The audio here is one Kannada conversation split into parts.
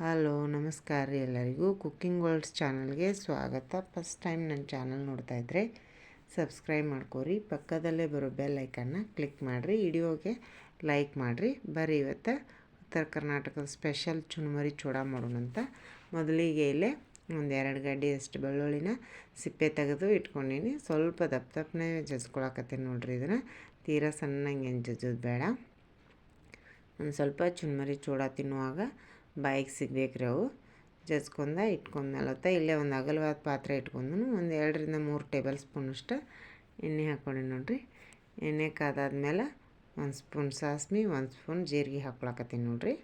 ಹಲೋ, ನಮಸ್ಕಾರ ರೀ ಎಲ್ಲರಿಗೂ. ಕುಕ್ಕಿಂಗ್ ವರ್ಲ್ಡ್ಸ್ ಚಾನಲ್ಗೆ ಸ್ವಾಗತ. ಫಸ್ಟ್ ಟೈಮ್ ನನ್ನ ಚಾನಲ್ ನೋಡ್ತಾ ಇದ್ದರೆ ಸಬ್ಸ್ಕ್ರೈಬ್ ಮಾಡ್ಕೋರಿ. ಪಕ್ಕದಲ್ಲೇ ಬರೋ ಬೆಲ್ ಐಕನ್ನ ಕ್ಲಿಕ್ ಮಾಡಿರಿ. ವಿಡಿಯೋಗೆ ಲೈಕ್ ಮಾಡಿರಿ. ಬರ್ರಿ ಇವತ್ತು ಉತ್ತರ ಕರ್ನಾಟಕದ ಸ್ಪೆಷಲ್ ಚುನ್ಮರಿ ಚೂಡ ಮಾಡೋಣಂತ ಮೊದಲಿಗೆ ಇಲ್ಲೇ ಒಂದು ಎರಡು ಗಡ್ಡೆ ಅಷ್ಟು ಬೆಳ್ಳುಳ್ಳಿನ ಸಿಪ್ಪೆ ತೆಗೆದು ಇಟ್ಕೊಂಡೀನಿ. ಸ್ವಲ್ಪ ದಪ್ಪ ದಪ್ಪನೇ ಜಜ್ಕೊಳಕತ್ತೀನಿ ನೋಡಿರಿ ಇದನ್ನು. ತೀರಾ ಸಣ್ಣಂಗೆ ಏನು ಜಜ್ಜೋದು ಬೇಡ. ಒಂದು ಸ್ವಲ್ಪ ಚುನ್ಮರಿ ಚೂಡ ತಿನ್ನುವಾಗ ಬಾಯಿಗೆ ರೀ ಅವು. ಜಜ್ಕೊಂಡ ಇಟ್ಕೊಂಡ್ಮೇಲತ್ತ ಇಲ್ಲೇ ಒಂದು ಅಗಲವಾದ ಪಾತ್ರೆ ಇಟ್ಕೊಂಡು ಒಂದು ಎರಡರಿಂದ ಮೂರು ಟೇಬಲ್ ಸ್ಪೂನಷ್ಟು ಎಣ್ಣೆ ಹಾಕ್ಕೊಂಡೆ ನೋಡಿರಿ. ಎಣ್ಣೆ ಕಾದಾದ್ಮೇಲೆ ಒಂದು ಸ್ಪೂನ್ ಸಾಸ್ಮಿ, ಒಂದು ಸ್ಪೂನ್ ಜೀರಿಗೆ ಹಾಕ್ಕೊಳಕತ್ತೀನಿ ನೋಡಿರಿ.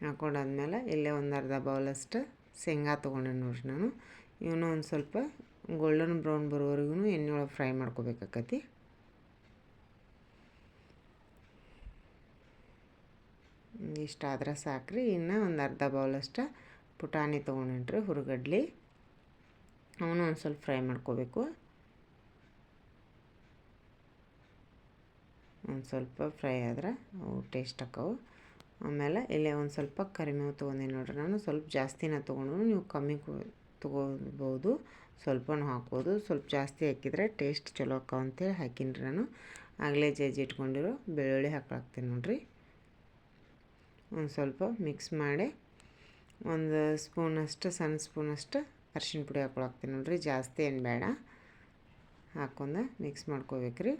ಹಾಕ್ಕೊಂಡಾದ್ಮೇಲೆ ಇಲ್ಲೇ ಒಂದು ಅರ್ಧ ಬೌಲಷ್ಟು ಶೇಂಗಾ ತೊಗೊಂಡೆ ನೋಡಿರಿ ನಾನು. ಇವನು ಒಂದು ಸ್ವಲ್ಪ ಗೋಲ್ಡನ್ ಬ್ರೌನ್ ಬರೋವರೆಗೂ ಎಣ್ಣೆ ಒಳಗೆ ಫ್ರೈ ಮಾಡ್ಕೋಬೇಕಾಕತಿ. ಇಷ್ಟ ಆದ್ರೆ ಸಾಕ್ರಿ, ಇನ್ನು ಒಂದು ಅರ್ಧ ಬೌಲಷ್ಟು ಪುಟಾಣಿ ತೊಗೊಂಡಿನ್ರಿ ಹುರುಗಡ್ಲಿ. ಅವನು ಒಂದು ಸ್ವಲ್ಪ ಫ್ರೈ ಮಾಡ್ಕೋಬೇಕು. ಒಂದು ಸ್ವಲ್ಪ ಫ್ರೈ ಆದ್ರೆ ಅವು ಟೇಸ್ಟ್ ಹಾಕವು. ಆಮೇಲೆ ಇಲ್ಲೇ ಒಂದು ಸ್ವಲ್ಪ ಕರಿಮೇವು ತೊಗೊಂಡೀನಿ ನೋಡ್ರಿ ನಾನು, ಸ್ವಲ್ಪ ಜಾಸ್ತಿನ ತೊಗೊಂಡು ನೀವು ಕಮ್ಮಿ ತೊಗೋಬೋದು. ಸ್ವಲ್ಪನೂ ಹಾಕ್ಬೋದು. ಸ್ವಲ್ಪ ಜಾಸ್ತಿ ಹಾಕಿದರೆ ಟೇಸ್ಟ್ ಚಲೋ ಅಕ್ಕಾವ ಅಂತೇಳಿ ಹಾಕಿನ್ರಿ ನಾನು. ಆಗಲೇ ಜಜ್ಜಿ ಇಟ್ಕೊಂಡಿರೋ, ಬೆಳ್ಳುಳ್ಳಿ ಹಾಕ್ಲಾಕ್ತೀನಿ ನೋಡಿರಿ. ಒಂದು ಸ್ವಲ್ಪ ಮಿಕ್ಸ್ ಮಾಡಿ ಒಂದು ಸ್ಪೂನಷ್ಟು ಸಣ್ಣ ಸ್ಪೂನಷ್ಟು ಅರ್ಶಿಣ ಪುಡಿ ಹಾಕ್ಕೊಳಕ್ತೀನಿ ನೋಡಿರಿ, ಜಾಸ್ತಿ ಏನು ಬೇಡ. ಹಾಕೊಂಡು ಮಿಕ್ಸ್ ಮಾಡ್ಕೋಬೇಕ್ರಿ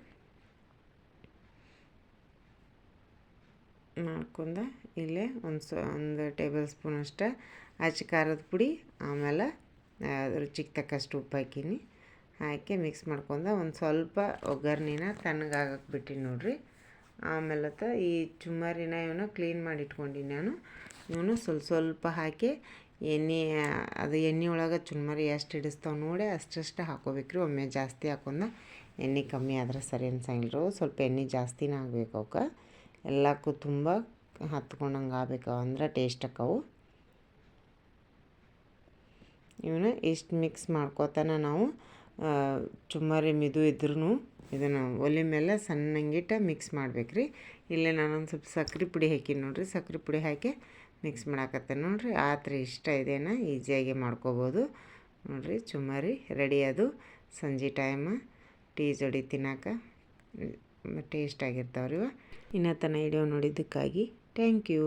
ಮಾಡ್ಕೊಂಡು ಇಲ್ಲೇ ಒಂದು ಸ, ಒಂದು ಟೇಬಲ್ ಸ್ಪೂನಷ್ಟು ಅಚ್ಚ ಖಾರದ ಪುಡಿ, ಆಮೇಲೆ ರುಚಿಗೆ ತಕ್ಕಷ್ಟು ಉಪ್ಪು ಹಾಕೀನಿ. ಹಾಕಿ ಮಿಕ್ಸ್ ಮಾಡ್ಕೊಂಡು ಒಂದು ಸ್ವಲ್ಪ ಒಗ್ಗರಣೆನ ತಣ್ಣಗಾಗಕ್ಕೆ ಬಿಟ್ಟಿನಿ ನೋಡಿರಿ. ಆಮೇಲೆ ಈ ಚುಮ್ಮರಿನ ಇವನು ಕ್ಲೀನ್ ಮಾಡಿ ಇಟ್ಕೊಂಡಿನಿ ನಾನು. ಇವನು ಸ್ವಲ್ಪ ಸ್ವಲ್ಪ ಹಾಕಿ ಎಣ್ಣೆ, ಅದು ಎಣ್ಣೆ ಒಳಗೆ ಚುಮ್ಮರಿ ಎಷ್ಟು ಹಿಡಿಸ್ತಾವೆ ನೋಡಿ ಅಷ್ಟಷ್ಟು ಹಾಕೋಬೇಕ್ರಿ. ಒಮ್ಮೆ ಜಾಸ್ತಿ ಹಾಕೊಂಡ ಎಣ್ಣೆ ಕಮ್ಮಿ ಆದ್ರೆ ಸರಿ ಅನ್ಸಂಗಿಲ್ಲ ಸ್ವಲ್ಪ ಎಣ್ಣೆ ಜಾಸ್ತಿನೇ ಆಗ್ಬೇಕು ಅವಕ್ಕೆ. ಎಲ್ಲಕ್ಕೂ ತುಂಬ ಹತ್ಕೊಂಡಂಗೆ ಆಗ್ಬೇಕು ಅಂದ್ರೆ ಟೇಸ್ಟ್ ಅಕ್ಕವು. ಇವನ್ನ ಇಷ್ಟು ಮಿಕ್ಸ್ ಮಾಡ್ಕೋತಾನೆ ನಾವು ಚುಮ್ಮರಿ ಮಿದು ಇದ್ರೂ ಇದನ್ನು ಒಲೆ ಮೇಲೆ ಸಣ್ಣಂಗಿಟ್ಟು ಮಿಕ್ಸ್ ಮಾಡ್ಬೇಕು ರೀ ಇಲ್ಲೇ ನಾನೊಂದು ಸ್ವಲ್ಪ ಸಕ್ರೆ ಪುಡಿ ಹಾಕೀನಿ ನೋಡಿರಿ. ಸಕ್ರೆ ಪುಡಿ ಹಾಕಿ ಮಿಕ್ಸ್ ಮಾಡಾಕತ್ತೆ ನೋಡಿರಿ. ಆ ಥರ ಇಷ್ಟ ಇದೇನ ಈಸಿಯಾಗಿ ಮಾಡ್ಕೋಬೋದು. ನೋಡಿರಿ ಚುಮಾರಿ ರೆಡಿ ಅದು. ಸಂಜೆ ಟೈಮ್ ಟೀ ಜೋಡಿ ತಿನ್ನಾಕ ಟೇಸ್ಟ್ ಆಗಿರ್ತಾವ್ರಿ ಇನ್ನ ತನ ವಿಡಿಯೋ ನೋಡಿದ್ದಕ್ಕಾಗಿ ಥ್ಯಾಂಕ್ ಯು